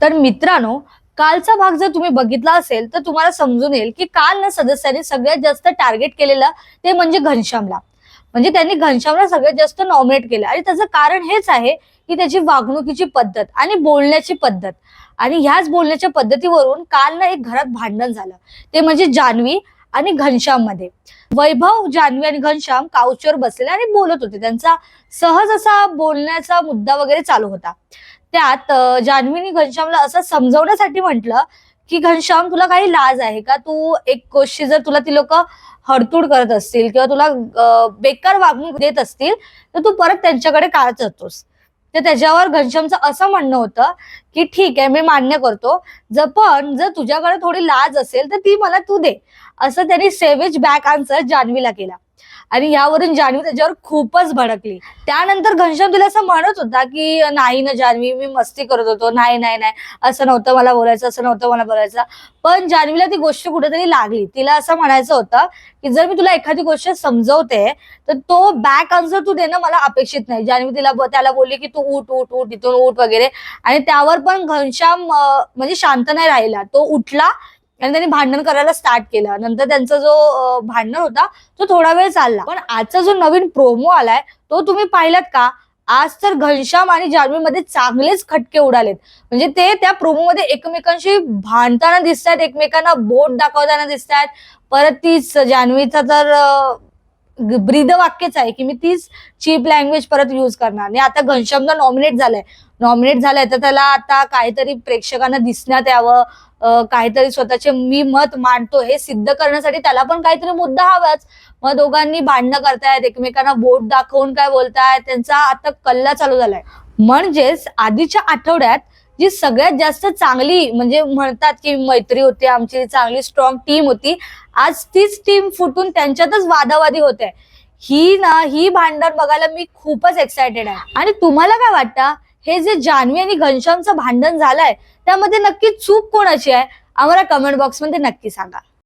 तर मित्रांनो कालचा भाग जर तुम्ही बघितला असेल तर तुम्हाला समजून येईल की काल ना सदस्यांनी सगळ्यात जास्त टार्गेट केलेलं ते म्हणजे घनश्यामला. म्हणजे त्यांनी घनश्यामला सगळ्यात जास्त नॉमिनेट केलं. आणि त्याचं कारण हेच आहे की त्याची वागणुकीची पद्धत आणि बोलण्याची पद्धत. आणि ह्याच बोलण्याच्या पद्धतीवरून काल ना एक घरात भांडण झालं. ते म्हणजे जान्हवी आणि घनश्याममध्ये वैभव जान्हवी आणि घनश्याम काउचवर बसलेले आणि बोलत होते. त्यांचा सहज असा बोलण्याचा मुद्दा वगैरे चालू होता. त्यात जान्हवीनी घनश्यामला असं समजवण्यासाठी म्हटलं की घनश्याम तुला काही लाज आहे का? तू एक गोष्टी जर तुला ती लोक हडतूड करत असतील किंवा तुला बेकार वागणूक देत असतील तर तू परत त्यांच्याकडे का जातोस तर त्याच्यावर घनश्यामचं असं म्हणणं होतं की ठीक आहे मी मान्य करतो. जर पण जर तुझ्याकडे थोडी लाज असेल तर ती मला तू दे. असं त्यांनी सेवेज बॅक आन्सर जान्हवीला केला. आणि यावरून जान्हवी त्याच्यावर खूपच भडकली. त्यानंतर घनश्याम तिला असं म्हणत होता की नाही ना जान्हवी मी मस्ती करत होतो. नाही नाही नाही. असं नव्हतं मला बोलायचं असं नव्हतं मला बोलायचं. पण जान्हवीला ती गोष्ट कुठेतरी लागली. तिला असं म्हणायचं होतं की जर मी तुला एखादी गोष्ट समजवते तर तो बॅक आन्सर तू देणं मला अपेक्षित नाही. जान्हवी तिला त्याला बोलली की तू उठ उठ उठ. इथून उठ वगैरे. आणि त्यावर पण घनश्याम म्हणजे शांत नाही राहिला. तो उठला आणि त्यांनी भांडण करायला स्टार्ट केलं. नंतर त्यांचा जो भांडण होता तो थोडा वेळ चालला. पण आजचा जो नवीन प्रोमो आलाय तो तुम्ही पाहिलात का? आज तर घनश्याम आणि जान्हवी मध्ये चांगलेच खटके उडालेत. म्हणजे ते त्या प्रोमो मध्ये एकमेकांशी भांडताना दिसत आहेत एकमेकांना बोट दाखवताना दिसत आहेत परत तीच जान्हवीचा तर ब्रीद वाक्यच आहे की मी तीच चीप लँग्वेज परत युज करणार. आणि आता घनश्यामला नॉमिनेट झालाय. नॉमिनेट झालाय तर त्याला आता काहीतरी प्रेक्षकांना दिसण्यात यावं. काहीतरी स्वतःचे मी मत मांडतो हे सिद्ध करण्यासाठी त्याला पण काहीतरी मुद्दा हवाच. मग दोघांनी भांडणं करतायत एकमेकांना बोट दाखवून काय बोलतायत त्यांचा आता कल्ला चालू झालाय. म्हणजेच आधीच्या आठवड्यात जी सगळ्यात जास्त चांगली म्हणजे म्हणतात की मैत्री होती आमची चांगली स्ट्रॉंग टीम होती. आज तीच टीम फुटून त्यांच्यातच वादावादी होते. ही ना ही भांडण बघायला मी खूपच एक्सायटेड आहे. आणि तुम्हाला काय वाटतं? हे जे जान्हवी आणि घनश्यामचं भांडण झालंय त्यामध्ये नक्की चूक कोणाची आहे? आम्हाला कमेंट बॉक्समध्ये नक्की सांगा.